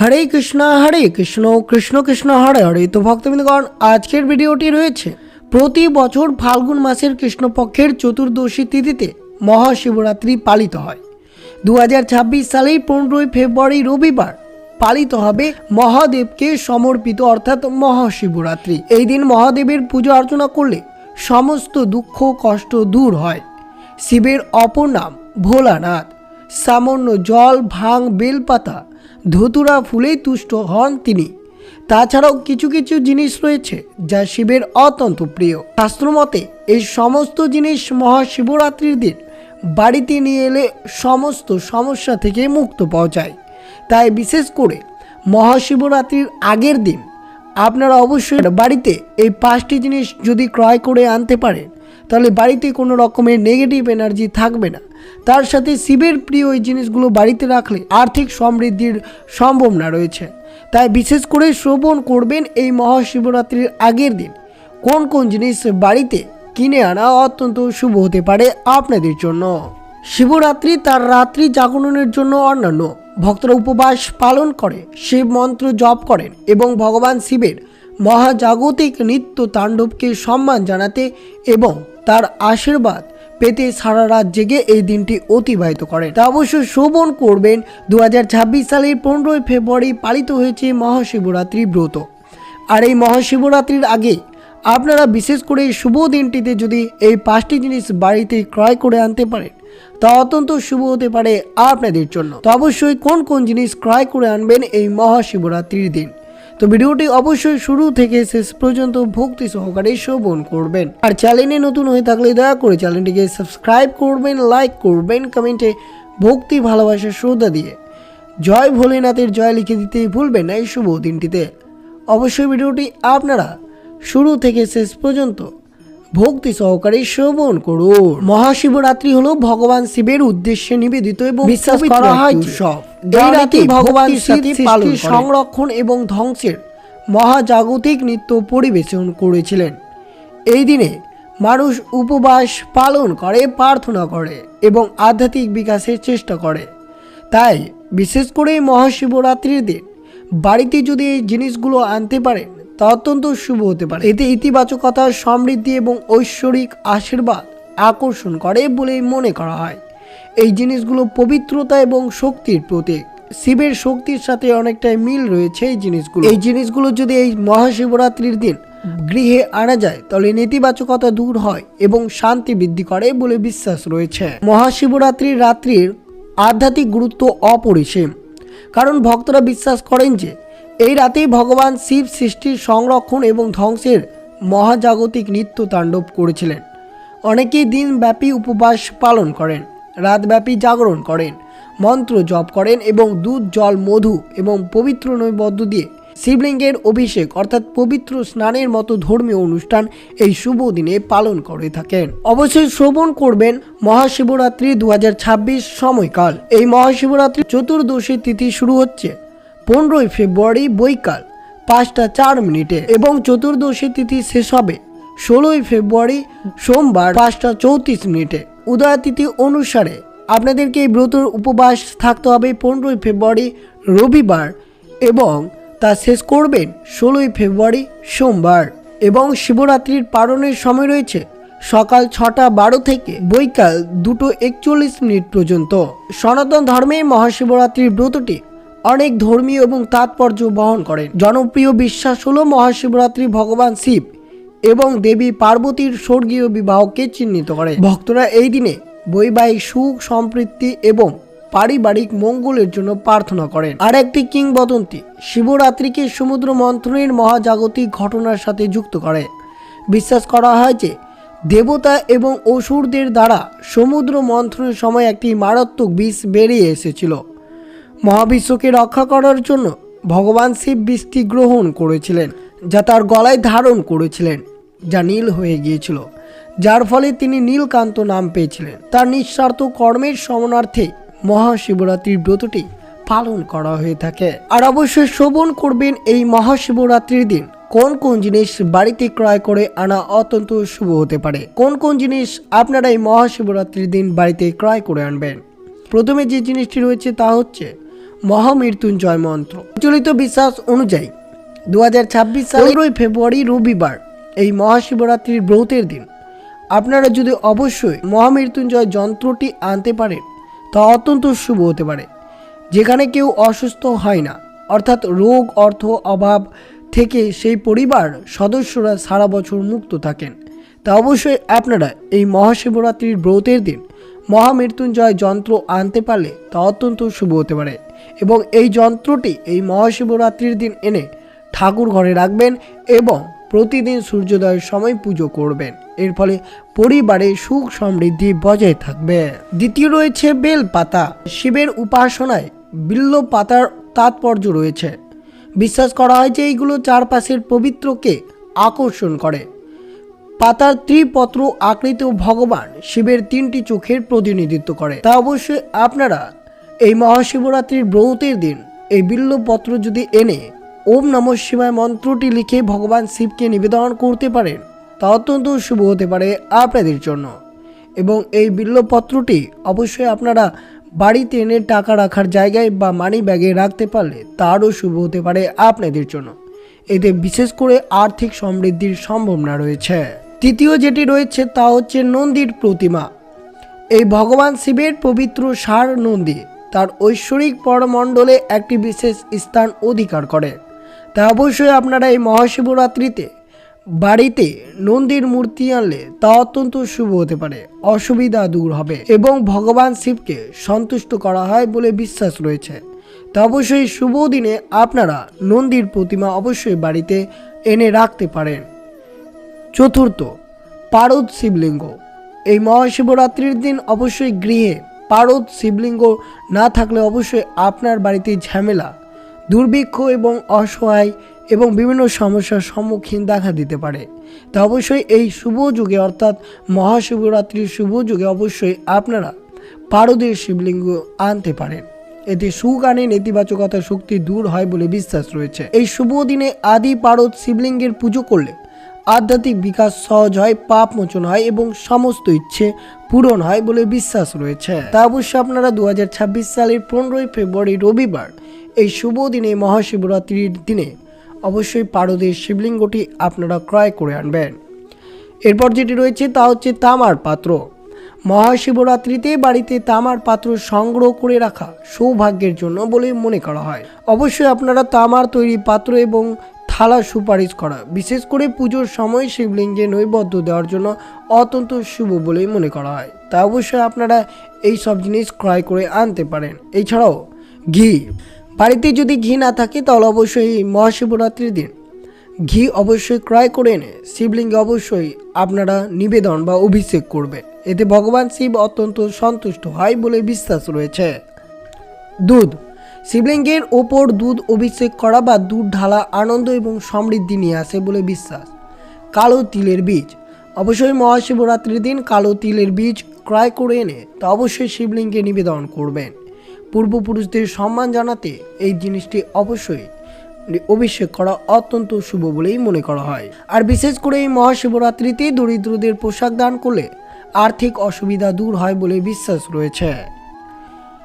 হরে কৃষ্ণ হরে কৃষ্ণ কৃষ্ণ কৃষ্ণ, হরে হরে। তো ভক্তবৃন্দগণ, আজকের ভিডিওটি রয়েছে প্রতি বছর ফাল্গুন মাসের কৃষ্ণপক্ষের চতুর্দশী তিথিতে মহাশিবরাত্রি পালিত হয়। দু সালের পনেরোই ফেব্রুয়ারি রবিবার পালিত হবে মহাদেবকে সমর্পিত অর্থাৎ মহাশিবরাত্রি। এই দিন মহাদেবের পুজো অর্চনা করলে সমস্ত দুঃখ, কষ্ট দূর হয়। শিবের অপর নাম ভোলানাথ। সামান্য জল, ভাং, বেলপাতা ধতুরা ফুলেই তুষ্ট হন তিনি। তাছাড়াও কিছু কিছু জিনিস রয়েছে যা শিবের অত্যন্ত প্রিয়। শাস্ত্রমতে এই সমস্ত জিনিস মহাশিবরাত্রির দিন বাড়িতে নিয়ে এলে সমস্ত সমস্যা থেকে মুক্ত পাওয়া যায়। তাই বিশেষ করে মহাশিবরাত্রির আগের দিন আপনারা অবশ্যই বাড়িতে এই পাঁচটি জিনিস যদি ক্রয় করে আনতে পারেন তাহলে বাড়িতে কোনো রকমের নেগেটিভ এনার্জি থাকবে না। তার সাথে শিবের প্রিয় এই জিনিসগুলো বাড়িতে রাখলে আর্থিক সমৃদ্ধির সম্ভাবনা রয়েছে। তাই বিশেষ করে শ্রবণ করবেন এই মহাশিবরাত্রির আগের দিন। কোন কোন জিনিস বাড়িতে কিনে আনা অত্যন্ত শুভ হতে পারে আপনাদের জন্য। শিবরাত্রি তার রাত্রি জাগরণের জন্য অন্যান্য। ভক্তরা উপবাস পালন করে, শিব মন্ত্র জপ করেন এবং ভগবান শিবের মহাজাগতিক নৃত্য তাণ্ডবকে সম্মান জানাতে এবং তার আশীর্বাদ পেতে সারা রাত জেগে এই দিনটি অতিবাহিত করেন। তা অবশ্য শোভন করবেন দু হাজার ছাব্বিশ সালের পনেরোই ফেব্রুয়ারি পালিত হয়েছে মহাশিবরাত্রি ব্রত। আর এই মহাশিবরাত্রির আগে আপনারা বিশেষ করে শুভ দিনটিতে যদি এই পাঁচটি জিনিস বাড়িতে ক্রয় করে আনতে পারেন, তা অত্যন্ত শুভ হতে পারে আপনাদের জন্য। তো অবশ্যই কোন কোন জিনিস ক্রয় করে আনবেন এই মহাশিবরাত্রির দিন? তো ভিডিওটি অবশ্যই শুরু থেকে শেষ পর্যন্ত ভক্তি সহকারে শ্রবণ করবেন। আর চ্যানেলে নতুন হয়ে থাকলে দয়া করে চ্যানেলটিকে সাবস্ক্রাইব করবেন লাইক করবেন কমেন্টে ভক্তি ভালোবাসা শ্রদ্ধা দিয়ে জয় ভোলেনাথের জয় লিখে দিতে ভুলবেন না এই শুভ দিনটিতে। অবশ্যই ভিডিওটি আপনারা শুরু থেকে শেষ পর্যন্ত ভক্তি সহকারে শ্রবণ করুন। মহাশিবরাত্রি হলো ভগবান শিবের উদ্দেশ্যে নিবেদিত এবং বিশ্বাস করা হয় সব ভগবান সৃষ্টি সংরক্ষণ এবং ধ্বংসের মহাজাগতিক নৃত্য পরিবেশন করেছিলেন। এই দিনে মানুষ উপবাস পালন করে প্রার্থনা করে এবং আধ্যাত্মিক বিকাশের চেষ্টা করে। তাই বিশেষ করে মহাশিবরাত্রির দিন বাড়িতে যদি এই জিনিসগুলো আনতে পারেন তা অত্যন্ত শুভ হতে পারে। এতে ইতিবাচকতা সমৃদ্ধি এবং ঐশ্বরিক আশীর্বাদ আকর্ষণ করে বলে মনে করা হয়। এই জিনিসগুলো পবিত্রতা এবং শক্তির প্রতীক। শিবের শক্তির সাথে অনেকটাই মিল রয়েছে এই জিনিসগুলো। এই জিনিসগুলো যদি এই মহাশিবরাত্রির দিন গৃহে আনা যায়, তাহলে নেতিবাচকতা দূর হয় এবং শান্তি বৃদ্ধি করে বলে বিশ্বাস রয়েছে। মহাশিবরাত্রির রাত্রির আধ্যাত্মিক গুরুত্ব অপরিসীম। কারণ ভক্তরা বিশ্বাস করেন যে, এই রাতেই ভগবান শিব সৃষ্টির সংরক্ষণ এবং ধ্বংসের মহাজাগতিক নৃত্য তাণ্ডব করেছিলেন। অনেকেই দিনব্যাপী উপবাস পালন করেন। রাতব্যাপী জাগরণ করেন, মন্ত্র জপ করেন এবং দুধ, জল, মধু এবং পবিত্র নৈবদ্য দিয়ে শিবলিঙ্গের অভিষেক অর্থাৎ পবিত্র স্নানের মতো ধর্মীয় অনুষ্ঠান এই শুভ দিনে পালন করে থাকেন। অবশ্যই শ্রবণ করবেন মহাশিবরাত্রি দু হাজার ছাব্বিশ সময়কাল। এই মহাশিবরাত্রি চতুর্দশী তিথি শুরু হচ্ছে পনেরোই ফেব্রুয়ারি বৈকাল পাঁচটা চার মিনিটে এবং চতুর্দশী তিথি শেষ হবে ষোলোই ফেব্রুয়ারি সোমবার পাঁচটা চৌত্রিশ মিনিটে। উদয় তিথি অনুসারে আপনাদেরকে এই ব্রতর উপবাস থাকতে হবে পনেরোই ফেব্রুয়ারি রবিবার এবং তা শেষ করবেন ষোলোই ফেব্রুয়ারি সোমবার এবং শিবরাত্রির পালনের সময় রয়েছে সকাল ছটা বারো থেকে বৈকাল দুটো একচল্লিশ মিনিট পর্যন্ত। সনাতন ধর্মে মহাশিবরাত্রির ব্রতটি অনেক ধর্মীয় এবং তাৎপর্য বহন করেন জনপ্রিয় বিশ্বাস হলো মহাশিবরাত্রি ভগবান শিব। এবং দেবী পার্বতীর স্বর্গীয় বিবাহকে চিহ্নিত করে। ভক্তরা এই দিনে বৈবাহিক সুখ সম্পৃক্তি এবং পারিবারিক মঙ্গলের জন্য প্রার্থনা করেন। আর একটি কিংবদন্তি শিবরাত্রিকে সমুদ্র মন্থনের মহাজাগতিক ঘটনার সাথে যুক্ত করে। বিশ্বাস করা হয় যে দেবতা এবং অসুরদের দ্বারা সমুদ্র মন্থনের সময় একটি মারাত্মক বিষ বেরিয়ে এসেছিল। মহাবিশ্বকে রক্ষা করার জন্য ভগবান শিব বৃষ্টি গ্রহণ করেছিলেন। যা তার গলায় ধারণ করেছিলেন, যা নীল হয়ে গিয়েছিল, যার ফলে তিনি নীলকান্ত নাম পেয়েছিলেন। তার নিঃস্বার্থ কর্মের সমনার্থে মহাশিবরাত্রির ব্রতটি পালন করা হয়ে থাকে। আর অবশ্যই শ্রবণ করবেন এই মহাশিবরাত্রির দিন। কোন কোন জিনিস বাড়িতে ক্রয় করে আনা অত্যন্ত শুভ হতে পারে। কোন কোন জিনিস আপনারা এই মহাশিবরাত্রির দিন বাড়িতে ক্রয় করে আনবেন। প্রথমে যে জিনিসটি রয়েছে তা হচ্ছে মহামৃত্যুঞ্জয় মন্ত্র। প্রচলিত বিশ্বাস অনুযায়ী দু হাজার ছাব্বিশ সালের ফেব্রুয়ারি রবিবার, এই মহাশিবরাত্রির ব্রতের দিন। আপনারা যদি অবশ্যই মহামৃত্যুঞ্জয় যন্ত্রটি আনতে পারেন, তা অত্যন্ত শুভ হতে পারে। যেখানে কেউ অসুস্থ হয় না, অর্থাৎ রোগ, অর্থ অভাব থেকে সেই পরিবার সদস্যরা সারা বছর মুক্ত থাকেন। তা অবশ্যই আপনারা এই মহাশিবরাত্রির ব্রতের দিন মহামৃত্যুঞ্জয় যন্ত্র আনতে পারলে তা অত্যন্ত শুভ হতে পারে। এবং এই যন্ত্রটি এই মহাশিবরাত্রির দিন এনে ঠাকুর ঘরে রাখবেন এবং প্রতিদিন সূর্যোদয়ের সময় পুজো করবেন। এর ফলে পরিবারে সুখ সমৃদ্ধি বজায় থাকবে। দ্বিতীয় রয়েছে বেল পাতা শিবের উপাসনায় বিল্ল পাতার তাৎপর্য রয়েছে। বিশ্বাস করা হয় যে এইগুলো চারপাশের পবিত্রকে আকর্ষণ করে। পাতার ত্রিপত্র আকৃত ভগবান শিবের তিনটি চোখের প্রতিনিধিত্ব করে। তা অবশ্যই আপনারা এই মহাশিবরাত্রির ব্রতের দিন এই বিল্লপত্র যদি এনে ওম নম শিবায় মন্ত্রটি লিখে ভগবান শিবকে নিবেদন করতে পারেন তা অত্যন্ত শুভ হতে পারে আপনাদের জন্য। এবং এই বিল্লপত্রটি অবশ্যই আপনারা বাড়িতে এনে টাকা রাখার জায়গায় বা মানি ব্যাগে রাখতে পারলে তারও শুভ হতে পারে আপনাদের জন্য। এতে বিশেষ করে আর্থিক সমৃদ্ধির সম্ভাবনা রয়েছে। তৃতীয় যেটি রয়েছে তা হচ্ছে নন্দীর প্রতিমা। এই ভগবান শিবের পবিত্র সার নন্দী তার ঐশ্বরিক পরমণ্ডলে একটি বিশেষ স্থান অধিকার করে। তা অবশ্যই আপনারা এই মহাশিবরাত্রিতে বাড়িতে নন্দীর মূর্তি আনলে তা অত্যন্ত শুভ হতে পারে, অসুবিধা দূর হবে এবং ভগবান শিবকে সন্তুষ্ট করা হয় বলে বিশ্বাস রয়েছে। তা অবশ্যই শুভ দিনে আপনারা নন্দীর প্রতিমা অবশ্যই বাড়িতে এনে রাখতে পারেন। চতুর্থ, পারদ শিবলিঙ্গ। এই মহাশিবরাত্রির দিন অবশ্যই গৃহে পারদ শিবলিঙ্গ না থাকলে অবশ্যই আপনার বাড়িতে ঝামেলা দুর্ভিক্ষ এবং অসহায় এবং বিভিন্ন সমস্যার সম্মুখীন দেখা দিতে পারে। তা অবশ্যই এই শুভ যুগে, অর্থাৎ মহাশিবরাত্রির শুভ যুগে অবশ্যই আপনারা পারদের শিবলিঙ্গ আনতে পারেন। এতে সুখ আনে, নেতিবাচকতা শক্তি দূর হয় বলে বিশ্বাস রয়েছে। এই শুভ দিনে আদি পারদ শিবলিঙ্গের পুজো করলে আধ্যাত্মিক বিকাশ সহজ হয়, পাপ মোচন হয় এবং সমস্ত ইচ্ছে পূরণ হয় বলে বিশ্বাস রয়েছে। তা অবশ্যই আপনারা দু হাজার ছাব্বিশ সালের পনেরোই ফেব্রুয়ারি রবিবার এই শুভ দিনে মহাশিবরাত্রির দিনে অবশ্যই পারদের শিবলিঙ্গটি আপনারা ক্রয় করে আনবেন। এরপর যেটি রয়েছে তা হচ্ছে তামার পাত্র। মহাশিবরাত্রিতে বাড়িতে তামার পাত্র সংগ্রহ করে রাখা সৌভাগ্যের জন্য বলে মনে করা হয়। অবশ্যই আপনারা তামার তৈরি পাত্র এবং থালা সুপারিশ করা, বিশেষ করে পুজোর সময় শিবলিঙ্গে নৈবদ্য দেওয়ার জন্য অত্যন্ত শুভ বলেই মনে করা হয়। তা অবশ্যই আপনারা এই সব জিনিস ক্রয় করে আনতে পারেন। এছাড়াও ঘি। বাড়িতে যদি ঘি না থাকে, তাহলে অবশ্যই মহাশিবরাত্রির দিন। ঘি অবশ্যই ক্রয় করে এনে শিবলিঙ্গে অবশ্যই আপনারা নিবেদন বা অভিষেক করবে এতে ভগবান শিব অত্যন্ত সন্তুষ্ট হয় বলে বিশ্বাস রয়েছে। দুধ। শিবলিঙ্গের ওপর দুধ অভিষেক করা বা দুধ ঢালা আনন্দ এবং সমৃদ্ধি নিয়ে আসে বলে বিশ্বাস। কালো তিলের বীজ। অবশ্যই মহাশিবরাত্রির দিন কালো তিলের বীজ ক্রয় করে এনে তা অবশ্যই শিবলিঙ্গে নিবেদন করবেন। পূর্বপুরুষদের সম্মান জানাতে এই জিনিসটি অবশ্যই অভিষেক করা অত্যন্ত শুভ বলেই মনে করা হয়। আর বিশেষ করে এই মহাশিবরাত্রিতে দরিদ্রদের পোশাক দান করলে আর্থিক অসুবিধা দূর হয় বলে বিশ্বাস রয়েছে।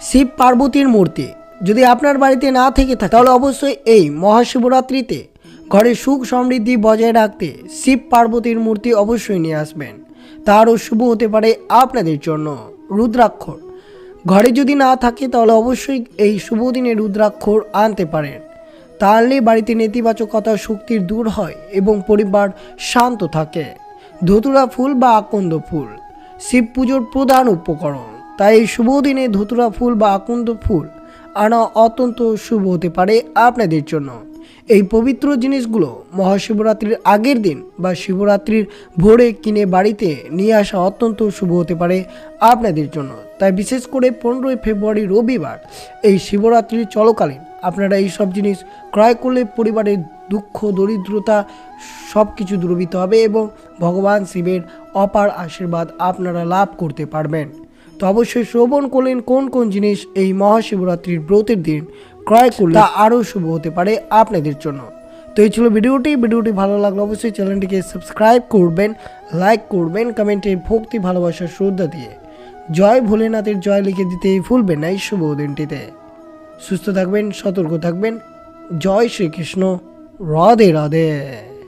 শিব পার্বতীর মূর্তি যদি আপনার বাড়িতে না থেকে থাকে, তাহলে অবশ্যই এই মহাশিবরাত্রিতে ঘরে সুখ সমৃদ্ধি বজায় রাখতে শিব পার্বতীর মূর্তি অবশ্যই নিয়ে আসবেন। তারও শুভ হতে পারে আপনাদের জন্য। রুদ্রাক্ষর ঘরে যদি না থাকে, তাহলে অবশ্যই এই শুভ দিনে রুদ্রাক্ষর আনতে পারেন। তাহলে বাড়িতে নেতিবাচকতা শক্তির দূর হয় এবং পরিবার শান্ত থাকে। ধতুরা ফুল বা আকন্দ ফুল। শিব পুজোর প্রধান উপকরণ। তাই এই শুভ দিনে ধতুরা ফুল বা আকন্দ ফুল আনা অত্যন্ত শুভ হতে পারে আপনাদের জন্য। এই পবিত্র জিনিসগুলো মহাশিবরাত্রির আগের দিন বা শিবরাত্রির ভোরে কিনে বাড়িতে নিয়ে আসা অত্যন্ত শুভ হতে পারে আপনাদের জন্য। তাই বিশেষ করে পনেরোই ফেব্রুয়ারি রবিবার এই শিবরাত্রির চলকালীন আপনারা এই সব জিনিস ক্রয় করলে পরিবারের দুঃখ, দরিদ্রতা সব কিছু দূরীভূত হবে এবং ভগবান শিবের অপার আশীর্বাদ আপনারা লাভ করতে পারবেন। তো অবশ্যই শ্রবণ করলেন কোন কোন জিনিস এই মহাশিবরাত্রির ব্রতের দিন ক্রয় করলে তা আরও শুভ হতে পারে আপনাদের জন্য। তো এই ছিল ভিডিওটি। ভিডিওটি ভালো লাগলে অবশ্যই চ্যানেলটিকে সাবস্ক্রাইব করবেন লাইক করবেন কমেন্টে ভক্তি ভালোবাসার শ্রদ্ধা দিয়ে। জয় ভোলেনাথের জয় লিখে দিতে ভুলবেন না এই শুভ দিনটিতে। সুস্থ থাকবেন সতর্ক থাকবেন। জয় শ্রীকৃষ্ণ। রাধে রাধে।